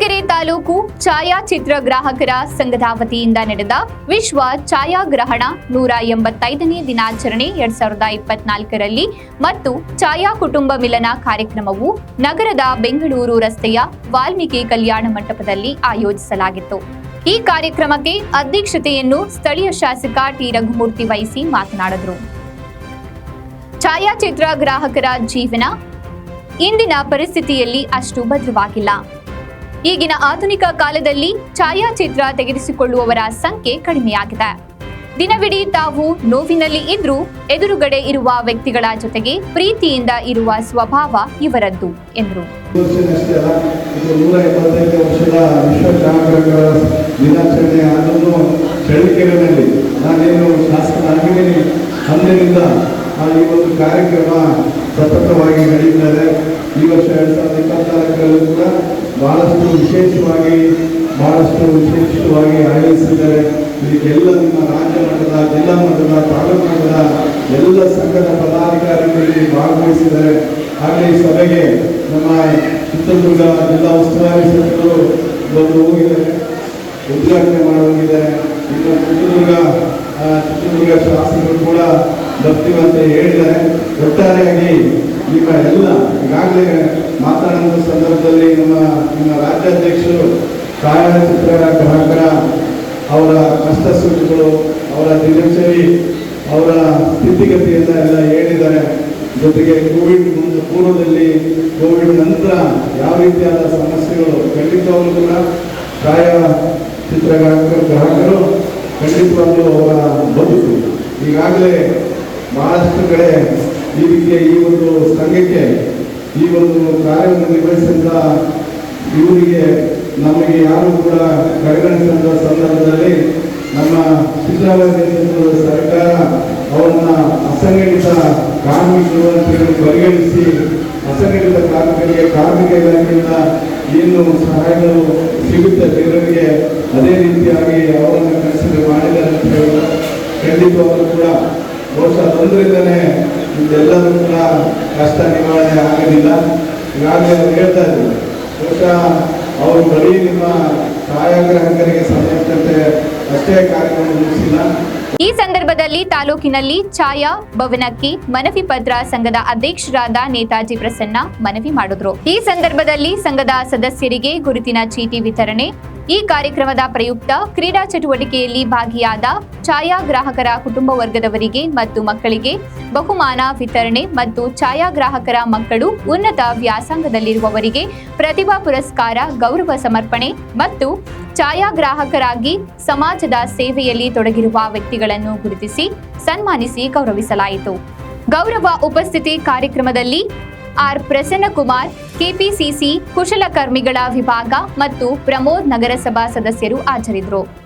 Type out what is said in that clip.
ತಾಲೂಕು ಛಾಯಾಚಿತ್ರ ಗ್ರಾಹಕರ ಸಂಘದ ವತಿಯಿಂದ ನಡೆದ ವಿಶ್ವ ಛಾಯಾಗ್ರಹಣ ನೂರ ಎಂಬತ್ತೈದನೇ ದಿನಾಚರಣೆ ಎರಡ್ ಸಾವಿರದ ಇಪ್ಪತ್ನಾಲ್ಕರಲ್ಲಿ ಮತ್ತು ಛಾಯಾ ಕುಟುಂಬ ಮಿಲನ ಕಾರ್ಯಕ್ರಮವು ನಗರದ ಬೆಂಗಳೂರು ರಸ್ತೆಯ ವಾಲ್ಮೀಕಿ ಕಲ್ಯಾಣ ಮಂಟಪದಲ್ಲಿ ಆಯೋಜಿಸಲಾಗಿತ್ತು. ಈ ಕಾರ್ಯಕ್ರಮಕ್ಕೆ ಅಧ್ಯಕ್ಷತೆಯನ್ನು ಸ್ಥಳೀಯ ಶಾಸಕ ಟಿ ರಘುಮೂರ್ತಿ ವಹಿಸಿ ಮಾತನಾಡಿದರು. ಛಾಯಾಚಿತ್ರ ಗ್ರಾಹಕರ ಜೀವನ ಇಂದಿನ ಪರಿಸ್ಥಿತಿಯಲ್ಲಿ ಅಷ್ಟು ಭದ್ರವಾಗಿಲ್ಲ. ಈಗಿನ ಆಧುನಿಕ ಕಾಲದಲ್ಲಿ ಛಾಯಾಚಿತ್ರ ತೆಗೆದಿಸಿಕೊಳ್ಳುವವರ ಸಂಖ್ಯೆ ಕಡಿಮೆಯಾಗಿದೆ. ದಿನವಿಡೀ ತಾವು ನೋವಿನಲ್ಲಿ ಇದ್ರೂ ಎದುರುಗಡೆ ಇರುವ ವ್ಯಕ್ತಿಗಳ ಜೊತೆಗೆ ಪ್ರೀತಿಯಿಂದ ಇರುವ ಸ್ವಭಾವ ಇವರದ್ದು, ಎಂದರು. ಈ ಒಂದು ಕಾರ್ಯಕ್ರಮ ಸತತವಾಗಿ ನಡೆಯುತ್ತದೆ. ಈ ವರ್ಷ ಎರಡು ಸಾವಿರದ ಇಪ್ಪತ್ನಾಲ್ಕರಲ್ಲೂ ಕೂಡ ಬಹಳಷ್ಟು ವಿಶೇಷವಾಗಿ ಬಹಳಷ್ಟು ವಿಶೇಷವಾಗಿ ಆಯೋಜಿಸಿದ್ದಾರೆ. ಇದಕ್ಕೆಲ್ಲ ನಿಮ್ಮ ರಾಜ್ಯ ಮಟ್ಟದ, ಜಿಲ್ಲಾ ಮಟ್ಟದ, ತಾಲೂಕು ಮಟ್ಟದ ಎಲ್ಲ ಸಂಘದ ಪದಾಧಿಕಾರಿಗಳಲ್ಲಿ ಭಾಗವಹಿಸಿದ್ದಾರೆ. ಹಾಗೆ ಈ ಸಭೆಗೆ ನಮ್ಮ ಚಿತ್ರದುರ್ಗ ಜಿಲ್ಲಾ ಉಸ್ತುವಾರಿ ಸಚಿವರು ಬಂದು ಹೋಗಿದ್ದಾರೆ. ಉದ್ಘಾಟನೆ ಮಾಡೋಗಿದ್ದಾರೆ ಇನ್ನು ಚಿತ್ರದುರ್ಗ ಚಿತ್ರದುರ್ಗ ಶಾಸಕರು ಕೂಡ ಬರ್ತೀವಂತ ಹೇಳಿದ್ದಾರೆ. ಒಟ್ಟಾರೆಯಾಗಿ ನಿಮ್ಮ ಎಲ್ಲ ಈಗಾಗಲೇ ಮಾತನಾಡುವ ಸಂದರ್ಭದಲ್ಲಿ ನಮ್ಮ ನಿಮ್ಮ ರಾಜ್ಯಾಧ್ಯಕ್ಷರು ಛಾಯಾಚಿತ್ರ ಗ್ರಾಹಕರ ಅವರ ಕಷ್ಟ ಸುಖಗಳು ಅವರ ದಿನಚರಿ, ಅವರ ಸ್ಥಿತಿಗತಿಯನ್ನ ಎಲ್ಲ ಹೇಳಿದ್ದಾರೆ. ಜೊತೆಗೆ ಕೋವಿಡ್ ಮುಂದೆ ಪೂರ್ವದಲ್ಲಿ ಕೋವಿಡ್ ನಂತರ ಯಾವ ರೀತಿಯಾದ ಸಮಸ್ಯೆಗಳು ಖಂಡಿತವಾಗಲೂ ಕೂಡ ಪ್ರಾಯ ಚಿತ್ರ ಗ್ರಾಹಕರು ಖಂಡಿತವಾಗಲೂ ಅವರ ಬದುಕು. ಈಗಾಗಲೇ ಬಹಳಷ್ಟು ಕಡೆ ಈ ರೀತಿಯ ಈ ಒಂದು ಸಂಘಕ್ಕೆ, ಈ ಒಂದು ಕಾರ್ಯವನ್ನು ನಿರ್ವಹಿಸಿದ ಇವರಿಗೆ ನಮಗೆ ಯಾರು ಕೂಡ ಕಡೆಗಣಿಸಿದ ಸಂದರ್ಭದಲ್ಲಿ ನಮ್ಮ ಸಿದ್ದರಾಮಯ್ಯ ಸರ್ಕಾರ ಅವರನ್ನ ಅಸಂಘಟಿತ ಕಾರ್ಮಿಕರು ಅಂತ ಹೇಳಿ ಪರಿಗಣಿಸಿ, ಅಸಂಘಟಿತ ಕಾರ್ಮಿಕರಿಗೆ ಕಾರ್ಮಿಕ ಇಲಾಖೆಯಿಂದ ಏನು ಸಹಾಯಗಳು ಸಿಗುತ್ತೆ ಜನರಿಗೆ, ಅದೇ ರೀತಿಯಾಗಿ ಅವರನ್ನು ಕನ್ಸಿಡರ್ ಮಾಡಿದ್ದಾರೆ ಅಂತ ಹೇಳಿದ್ರು ಖಂಡಿತವಾಗ್ಲೂ ಕೂಡ ಬಹುಶಃ ಅದೊಂದರಿಂದನೇ ಇದೆಲ್ಲರೂ ಕೂಡ ಕಷ್ಟ ನಿವಾರಣೆ ಆಗೋದಿಲ್ಲ. ಈಗಾಗಲೇ ಅವ್ರು ಹೇಳ್ತಾ ಇದ್ರು ಬಹುಶಃ ಅವರು ಬರೀ ನಿಮ್ಮ ಛಾಯಾಗ್ರಾಹಕರಿಗೆ ಸಂಬಂಧಿಸಿದಂತೆ ಅಷ್ಟೇ ಕಾರ್ಯಕ್ರಮ ಮುಗಿಸಿಲ್ಲ. ಈ ಸಂದರ್ಭದಲ್ಲಿ ತಾಲೂಕಿನಲ್ಲಿ ಛಾಯಾ, ಭವನಕ್ಕೆ ಮನವಿ ಪತ್ರ ಸಂಘದ ಅಧ್ಯಕ್ಷರಾದ ನೇತಾಜಿ ಪ್ರಸನ್ನ ಮನವಿ ಮಾಡಿದ್ರು. ಈ ಸಂದರ್ಭದಲ್ಲಿ ಸಂಘದ ಸದಸ್ಯರಿಗೆ ಗುರುತಿನ ಚೀಟಿ ವಿತರಣೆ ಈ ಕಾರ್ಯಕ್ರಮದ ಪ್ರಯುಕ್ತ ಕ್ರೀಡಾ ಚಟುವಟಿಕೆಯಲ್ಲಿ ಭಾಗಿಯಾದ ಛಾಯಾಗ್ರಾಹಕರ ಕುಟುಂಬ ವರ್ಗದವರಿಗೆ ಮತ್ತು ಮಕ್ಕಳಿಗೆ ಬಹುಮಾನ ವಿತರಣೆ ಮತ್ತು ಛಾಯಾಗ್ರಾಹಕರ ಮಕ್ಕಳು ಉನ್ನತ ವ್ಯಾಸಂಗದಲ್ಲಿರುವವರಿಗೆ ಪ್ರತಿಭಾ ಪುರಸ್ಕಾರ, ಗೌರವ ಸಮರ್ಪಣೆ ಮತ್ತು ಛಾಯಾಗ್ರಾಹಕರಾಗಿ ಸಮಾಜದ ಸೇವೆಯಲ್ಲಿ ತೊಡಗಿರುವ ವ್ಯಕ್ತಿಗಳನ್ನು ಗುರುತಿಸಿ ಸನ್ಮಾನಿಸಿ ಗೌರವಿಸಲಾಯಿತು. ಗೌರವ ಉಪಸ್ಥಿತಿ ಕಾರ್ಯಕ್ರಮದಲ್ಲಿ ಆರ್ ಪ್ರಸನ್ನಕುಮಾರ್ ಕೆಪಿಸಿಸಿ ಕುಶಲಕರ್ಮಿಗಳ ವಿಭಾಗ ಮತ್ತು ಪ್ರಮೋದ್ ನಗರಸಭಾ ಸದಸ್ಯರು ಹಾಜರಿದ್ದರು.